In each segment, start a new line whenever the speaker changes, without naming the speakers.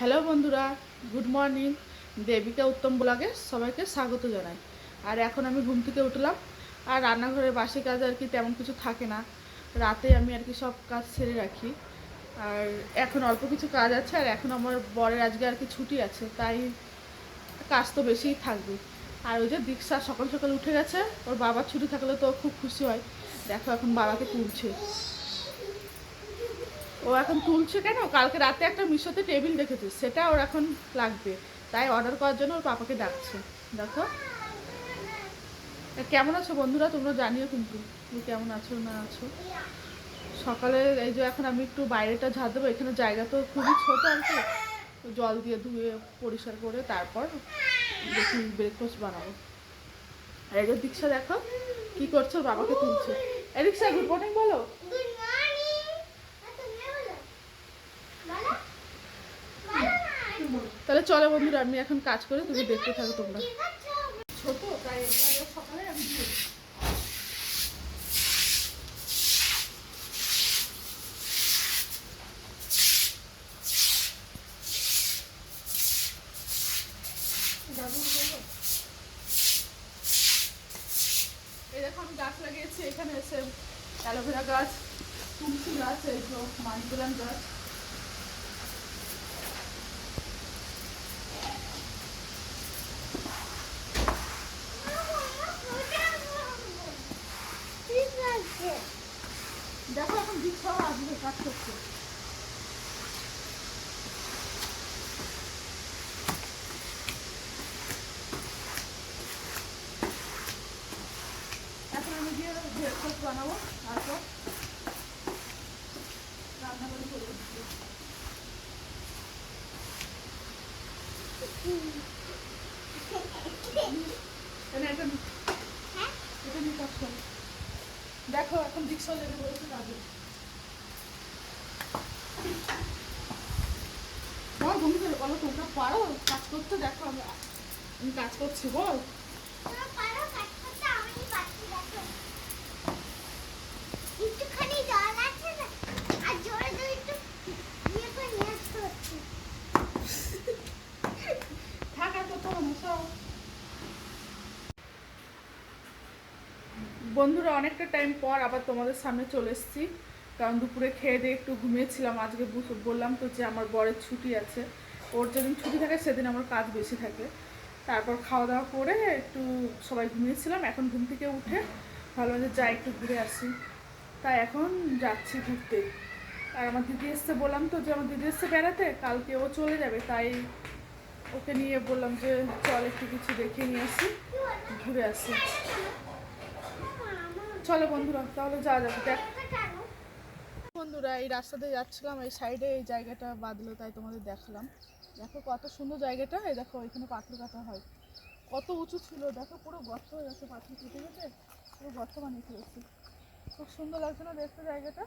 Hello বন্ধুরা, good morning. Devika উত্তম ব্লগে সবাইকে স্বাগত জানাই। আর এখন আমি ঘুম থেকে উঠলাম, আর রান্নাঘরের বাসি কাজ আর কি তেমন কিছু থাকে না। রাতে আমি আর কি সব কাজ সেরে রাখি। আর এখন অল্প কিছু কাজ আছে, আর এখন আমার বরের আজকে আর কি ছুটি আছে, তাই কাজ তো বেশিই থাকবে। আর ওই যে দীক্ষা সকাল সকাল উঠে গেছে, ওর বাবার ছুটি থাকলে তো খুব খুশি হয়। দেখো এখন বাবাকে তুলছে। ও এখন তুলছে কেন? কালকে রাতে একটা মিশোতে টেবিল দেখেছে, সেটা ওর এখন লাগবে। তাই অর্ডার করার জন্য ওর পাপাকে ডাকছে। দেখো। কেমন আছো বন্ধুরা? তোমরা জানিও কিন্তু তুমি কেমন আছো না আছো। সকালে এই যে এখন আমি একটু বাইরেটা ঝাড় দেবো, এখানে জায়গা তো খুবই ছোট আর কি। জল দিয়ে ধুয়ে, পরিষ্কার করে তারপর দেখি ব্রেকফাস্ট বানাবো। আর এই যে দীক্ষা দেখো, কি করছ বাবাকে তুলছে। এই দীক্ষা গুড মর্নিং বলো
গুড মর্নিং তুমি বলো বলো বলো না
তাহলে চলো বন্ধুরা আমি এখন কাজ করে তুমি দেখতে থাকো তোমরা। ছোট তাই সকালে আমি দিয়ে দিই। এই দেখো আমি গাছ লাগিয়েছি এখানে এসে অ্যালোভেরা গাছ তুলসী গাছ এই মানিপ্লান্ট গাছ
ঠিক আছে
দেখো এখন দীক্ষাও আসবে কাজ করছে এখন আমি গিয়ে ব্রেকফাস্ট বানাবো তারপর রান্না করে চলে এসেছি এনে এটা নি-
হ্যাঁ
এটা নিয়ে কাজ করো দেখো এখন রিক্সা বলেছে পারো? কাজ করতে দেখো আমি কাজ করছি বল।
পারো কাজ করতে আমি পাচ্ছি দেখো একটুখানি জল আছে না আর জোরে জোরে একটু ইয়ে করে নিয়ে আসতে হচ্ছে
থাক আর কোথাও মশাও বন্ধুরা, অনেকটা টাইম পর আবার তোমাদের সামনে চলে এসেছি। কারণ দুপুরে খেয়ে দিয়ে একটু ঘুমিয়েছিলাম, আজকে বললাম তো যে আমার বরের ছুটি আছে। ওর যেদিন ছুটি থাকে, সেদিন আমার কাজ বেশি থাকে। তারপর খাওয়া দাওয়া করে একটু সবাই ঘুমিয়েছিলাম। এখন ঘুম থেকে উঠে যে যাই, একটু ঘুরে আসি। তাই এখন যাচ্ছি ঘুরতে। আর আমার দিদি এসছে, বললাম তো যে আমার দিদি এসছে বেড়াতে, কালকে ও চলে যাবে, তাই ওকে নিয়ে বললাম যে চল একটু কিছু দেখে নিয়ে আসি, ঘুরে আসি। চলো বন্ধুরা, তাহলে যাওয়া যাবে দেখ। বন্ধুরা, এই রাস্তা দিয়ে যাচ্ছিলাম, এই সাইডে এই জায়গাটা বাদলো তাই তোমাদের দেখালাম। দেখো কত সুন্দর জায়গাটা, এই দেখো এখানে পাথর কাটা হয়। কত উঁচু ছিল, দেখো পুরো গর্ত হয়ে গেছে, পাথর কেটে কেটে, পুরো গর্ত বানিয়ে ফেলেছে। খুব সুন্দর লাগছে না দেখতে জায়গাটা?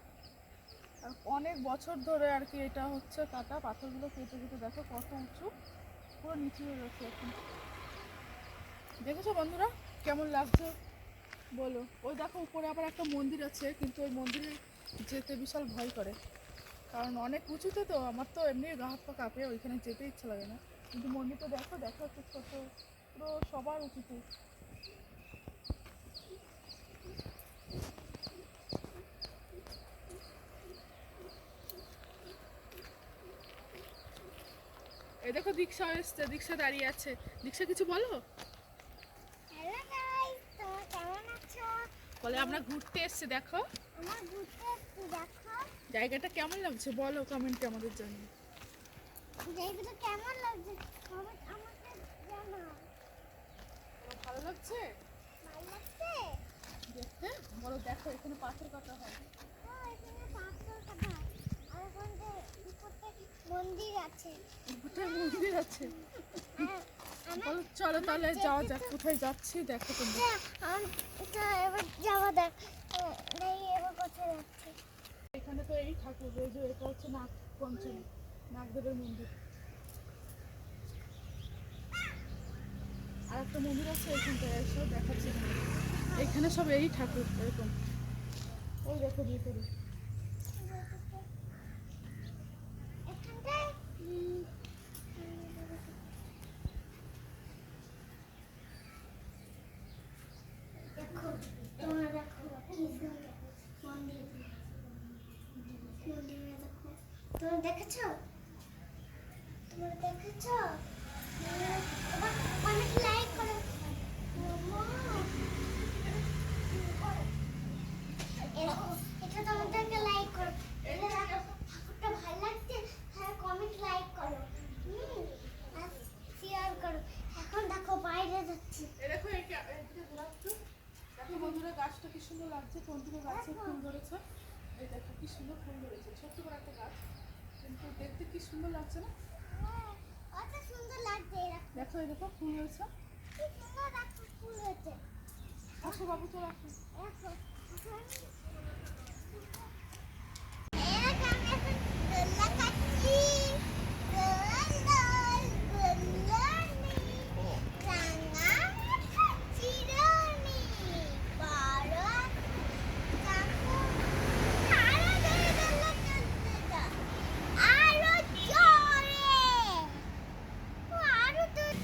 আর অনেক বছর ধরে আর কি এটা হচ্ছে কাটা, পাথরগুলো কেটে কেটে, দেখো কত উঁচু, পুরো নিচু হয়ে গেছে এখন। দেখেছ বন্ধুরা, কেমন লাগছে? বলো। ওই দেখো, উপরে আবার একটা মন্দির আছে, কিন্তু ওই মন্দিরে যেতে বিশাল ভয় করে। কারণ অনেক উঁচুতে তো, আমার তো এমনি গা হাত পা কাঁপে, ওইখানে যেতে ইচ্ছা লাগে না। কিন্তু মন্দিরটা দেখো দেখো একটু ছোট পুরো সবার উঁচুতে। এই দেখো, দীক্ষা এসছে, দীক্ষা দাঁড়িয়ে আছে। দীক্ষা কিছু বলো
হ্যালো গাইস তোমরা কেমন আছো
বলে আমরা ঘুরতে এসছি দেখো। জায়গাটা কেমন লাগছে বলো কমেন্টে আমাদের জন্য।
জায়গাটা কেমন লাগছে?
ভালো লাগছে?
ভালো লাগছে?
দেখতে? বলো দেখো এখানে পাথর কাটা হয়।
মন্দির আছে।
মন্দির আছে। বলো চলো তাহলে যাওয়া যাক কোথায় যাচ্ছি দেখো তোমরা
এটা এবার যাওয়া দেখ এবার কোথায় যাচ্ছে?
এখানে তো এই ঠাকুর এই যে এটা হচ্ছে নাগ পঞ্চমী নাগদেবের মন্দির। আর একটা মন্দির আছে এখানটায় এসে দেখাচ্ছি এখানে সব এই ঠাকুর এরকম। ওই দেখো ভিতরে
এখানটায় দেখেছ? তোমরা দেখেছ? অনেক লাইক করো। এটা তোমাদেরকে লাইক করো। ঠাকুরটা ভালো লাগছে হ্যাঁ কমেন্ট লাইক করো। আর শেয়ার করো। এখন দেখো বাইরে যাচ্ছি।
দেখো। দেখো বন্ধুরা গাছটা কি সুন্দর লাগছে কোন দিকে গাছে ফুল ধরেছে। এই দেখো কি সুন্দর ফুল ধরেছে। ছোট্ট করে একটা গাছ। কিন্তু দেখতে কি সুন্দর লাগছে না?
কত সুন্দর লাগছে
দেখো এই দেখো ফুল হয়েছে।
কি সুন্দর একটা ফুল হয়েছে।
আসো বাবু চলো আসো
দেখো এরকম এখন দোলনা কাটছি দোল দোল দোলনি রাঙা চিরনি বড় চাকু আরও জোরে দোলনা চলতে দাও আরও জোরে ও আরও দূর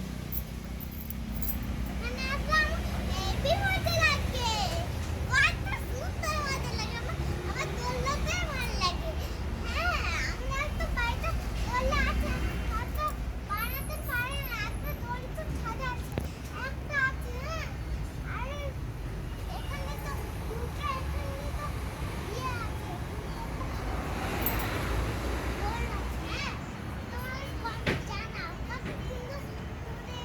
এখানে আসলাম হেভি মজা লাগে কত সুন্দর মজা লাগে আমার আমার দোলনাতে ভালো লাগে হ্যাঁ আমরা তো বাড়িতে দোলনা আছে হয়তো বানাতে পারে না একটা দড়ি তো সাজা আছে একটা আছে হ্যাঁ আরে এখানে তো দুটো এখানে তো ইয়ে আছে দোলনা আছে হ্যাঁ তোমার কম জানাও কত সুন্দর করে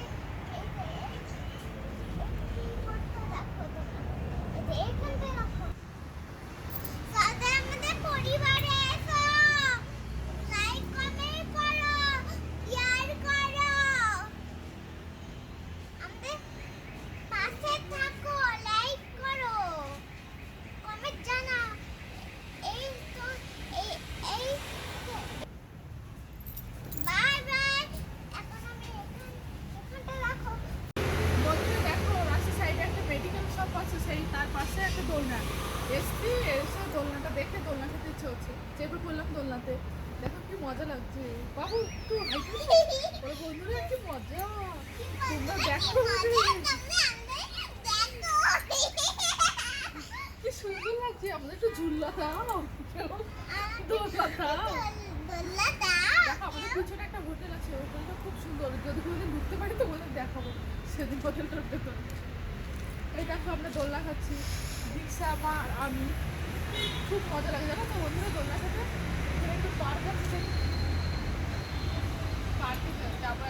এই যে আমাদের পরিবারে এসো লাইক কমেন্ট করো শেয়ার করো আমাদের পাশে থাকো লাইক করো কমেন্ট জানাও এই তো এই এই বাই বাই এখন আমি এখান এখানটা রাখো
বন্ধুরা দেখো রাস্তার সাইডে একটা মেডিকেল শপ আছে সেই তার পাশে একটা দোলনা এসছি এসে দোলনাটা দেখে দোলনা ইচ্ছে চেপে পড়লাম দোলনাতে। দেখো কি মজা লাগছে। বাবু, একটু ওরা বন্ধুরা, কি মজা। তোমরা দেখো কি সুন্দর লাগছে। আমাদের একটু ঝুল্লা দাও। দোলনা দাও। আমাদের পিছনে একটা হোটেল আছে। হোটেলটা খুব সুন্দর। যদি কোনোদিন ঢুকতে পারি তো বলে দেখাবো। সেদিন হোটেলটার ভেতর। এই দেখো, আমরা দোলনা খাচ্ছি। দীক্ষা, মা আমি। খুব মজা লাগে জানো তো? বন্ধুরা দোলনার সাথে। একটু পার্ক আছে পার্কে যাব।